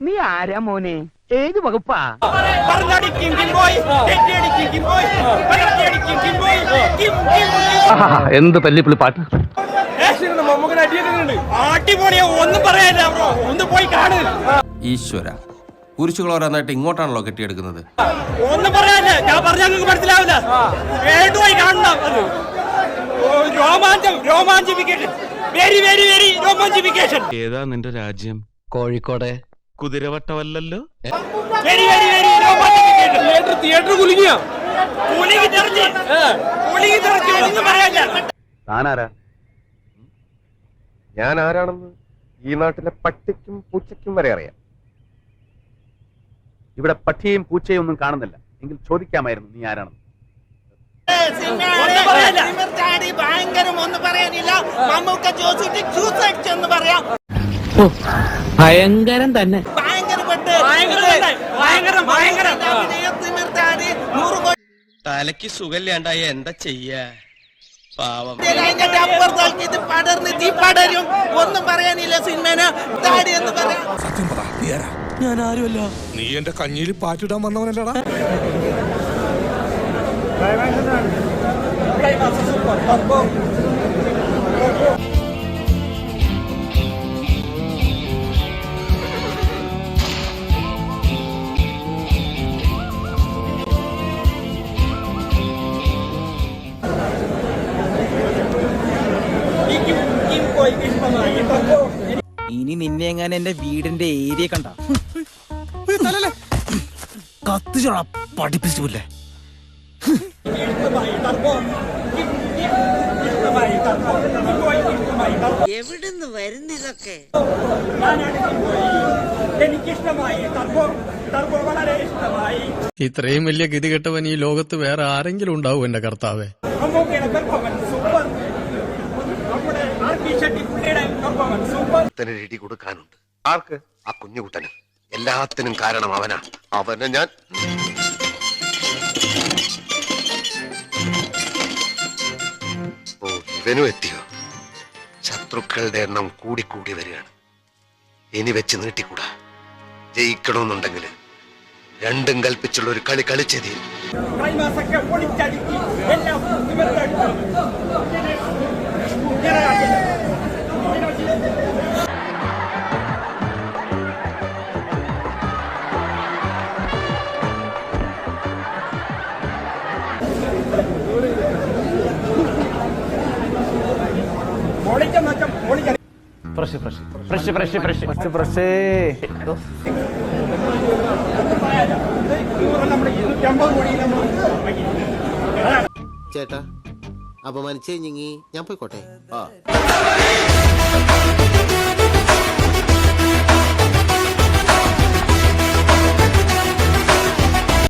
നീ ആരാ മോനെ? ഏത് വകുപ്പാ? എന്ത് തല്ലിപ്പുള്ളി പാട്ട്? ഈശ്വര കുരിശുകൾ ഓരോന്നായിട്ട് ഇങ്ങോട്ടാണല്ലോ കെട്ടിയെടുക്കുന്നത്. ഒന്നും പറയാനില്ല ഞാൻ പറഞ്ഞാൽ നിങ്ങൾക്ക് മനസ്സിലാവില്ല. കാണണം ഓ, രോമാഞ്ചം രോമാഞ്ചിഫിക്കേഷൻ വെരി വെരി വെരി ഏതാ നിന്റെ രാജ്യം? കോഴിക്കോട്. കുതിരവട്ടമല്ലല്ലോ? വെരി വെരി വെരി തിയേറ്റർ കുലുങ്ങിയ. കുലുങ്ങി തെറിച്ച്. കുലുങ്ങി തെറിച്ച് ഒന്നും പറയാനില്ല. താനാരാ? ഞാൻ ആരാണെന്ന് ഈ നാട്ടിലെ പട്ടിക്കും പൂച്ചയ്ക്കും വരെ അറിയാം. ഇവിടെ പട്ടിയെയും പൂച്ചയും ഒന്നും കാണുന്നില്ല. എങ്കിൽ ചോദിക്കാമായിരുന്നു നീ ആരാണെന്ന് ഒന്നും പറയാനില്ല ചാടി ഭയങ്കരം ഒന്നും പറയാനില്ല മമ്മൂക്ക ജോസിട്ട് ജ്യൂസ് അടിച്ചെന്ന് പറയാം. ഭയങ്കരം തന്നെ. തലക്ക് സുഖമില്ലാണ്ടായ എന്താ ചെയ്യാ? പാവം. അതിന്റെ അപ്പുറത്തേക്ക് ഇത് പടർന്ന് തീ പടരും. ഒന്നും പറയാനില്ല സിനിമന്. താടി എന്ന് പറയാം. നീ എന്റെ കഞ്ഞിയിൽ പാറ്റിടാൻ വന്നവനല്ലടാ. ഈ ഇനി നിന്നെ എങ്ങനെ എന്റെ വീടിന്റെ ഏരിയ കണ്ട. കത്തിച്ചോളാ പഠിപ്പിച്ചില്ലേ എവിടുന്ന് വരുന്നതൊക്കെ? ഇത്രയും വലിയ ഗതികെട്ടവൻ ഈ ലോകത്ത് വേറെ ആരെങ്കിലും ഉണ്ടാവും എന്റെ കർത്താവേ. ഇടി കൊടുക്കാനുണ്ട്. ആർക്ക്? ആ കുഞ്ഞുകുട്ടന് എല്ലാത്തിനും കാരണം അവനാ. അവനെ ഞാൻ ഓ ഇവനും എത്തിയോ? ശത്രുക്കളുടെ എണ്ണം കൂടിക്കൂടി വരികയാണ്. ഇനി വെച്ച് നീട്ടിക്കൂടാ. ജയിക്കണമെന്നുണ്ടെങ്കിൽ രണ്ടും കൽപ്പിച്ചുള്ള ഒരു കളി കളിച്ചതി എല്ലാം നമ്മുടെ ഇരുന്നൂറ്റമ്പത് കോടി നമ്മൾ ചേട്ടാ അപമാനിച്ചേ ഞങ്ങി ഞാൻ പോയിക്കോട്ടെ?